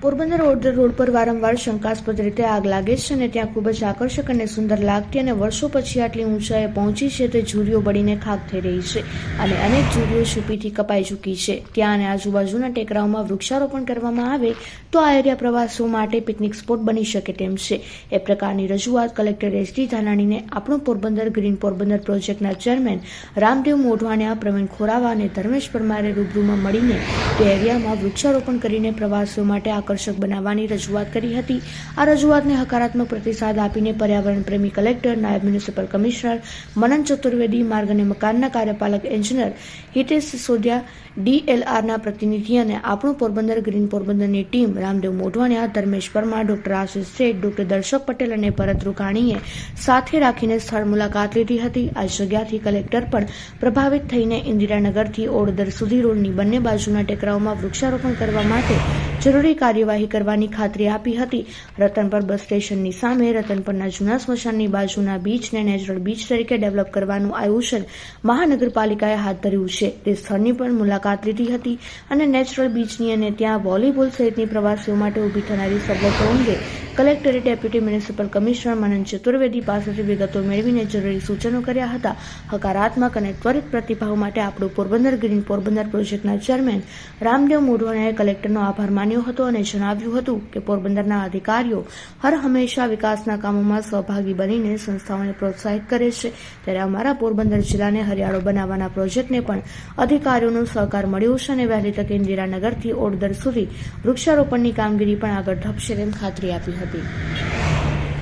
Porbandar order road પર વારંવાર શંકાસ્પદ રીતે આગ લાગે છે અને ત્યાં ખૂબ જ આકર્ષક અને સુંદર લાગતી અને વર્ષો પછી આટલી ઊંચાઈએ પહોંચી છે તે ઝુરીઓ બળીને ખાક થઈ રહી છે અને અનેક ઝુરીઓ છુપીથી કપાઈ ચૂકી છે. ત્યાં અને આજુબાજુના ટેકરાઓમાં વૃક્ષારોપણ કરવામાં આવે તો આ એરિયા પ્રવાસીઓ માટે પિકનિક સ્પોટ બની શકે તેમ છે. એ પ્રકારની રજૂઆત કલેક્ટર એસ ડી ધાનાણીને આપણું પોરબંદર ગ્રીન પોરબંદર પ્રોજેક્ટના ચેરમેન રામદેવ મોઢવાણિયા પ્રવીણ ખોરાવા અને ધર્મેશ પરમારે રૂબરૂમાં મળીને તે એરિયામાં વૃક્ષારોપણ કરીને પ્રવાસીઓ માટે આકર્ષક બનાવવાની રજૂઆત કરી હતી. આ રજૂઆતને હકારાત્મક પ્રતિસાદ આપીને પર્યાવરણ પ્રેમી કલેક્ટર, નાયબ મ્યુનિસિપલ કમિશનર, મનન ચતુર્વેદી, માર્ગ અને મકાનના કાર્યપાલક, એન્જિનિયર હિતેશ સિસોદિયા ડીએલઆરના પ્રતિનિધિ અને આપણું પોરબંદર ગ્રીન પોરબંદરની team Ramdev Modhvaniya, Dharmesh Parmar, doctor Ashish Sheth, doctor Darshak Patel અને ભરત રૂકાણીએ સાથે રાખીને સ્થળ મુલાકાત લીધી હતી. આ જગ્યાથી કલેક્ટર પણ પ્રભાવિત થઈને ઇન્દિરાનગરથી ઓડદર સુધી રોડની બંને બાજુના ટેકરાઓમાં વૃક્ષારોપણ કરવા માટે જરૂરી કાર્યવાહી કરવાની ખાતરી આપી હતી. રતનપર બસ સ્ટેશનની સામે રતનપરના જૂના સ્મશાનની બાજુના બીચને નેચરલ બીચ તરીકે ડેવલપ કરવાનું આયોજન મહાનગરપાલિકાએ હાથ ધર્યું છે. તે સ્થળની પણ મુલાકાત લીધી હતી અને નેચરલ બીચની અને ત્યાં વોલીબોલ સહિતની પ્રવાસીઓ માટે ઊભી થનારી સવલતો અંગે કલેક્ટરે deputy municipal commissioner Manan Chaturvedi પાસેથી વિગતો મેળવીને જરૂરી સૂચનો કર્યા હતા. હકારાત્મક અને ત્વરિત પ્રતિભાવ માટે આપણું પોરબંદર ગ્રીન પોરબંદર પ્રોજેક્ટના ચેરમેન રામદેવ મોઢવાણાએ કલેક્ટરનો આભાર માન્યો હતો અને જણાવ્યું હતું કે પોરબંદરના અધિકારીઓ હર હંમેશા વિકાસના કામોમાં સહભાગી બનીને સંસ્થાઓને પ્રોત્સાહિત કરે છે. ત્યારે અમારા પોરબંદર જિલ્લાને હરિયાળો બનાવવાના પ્રોજેક્ટને પણ અધિકારીઓનો સહકાર મળ્યો છે અને વહેલી તકે ઇન્દિરાનગરથી ઓડદર સુધી વૃક્ષારોપણની કામગીરી પણ આગળ ધપશે તેમ ખાતરી આપી હતી. হবে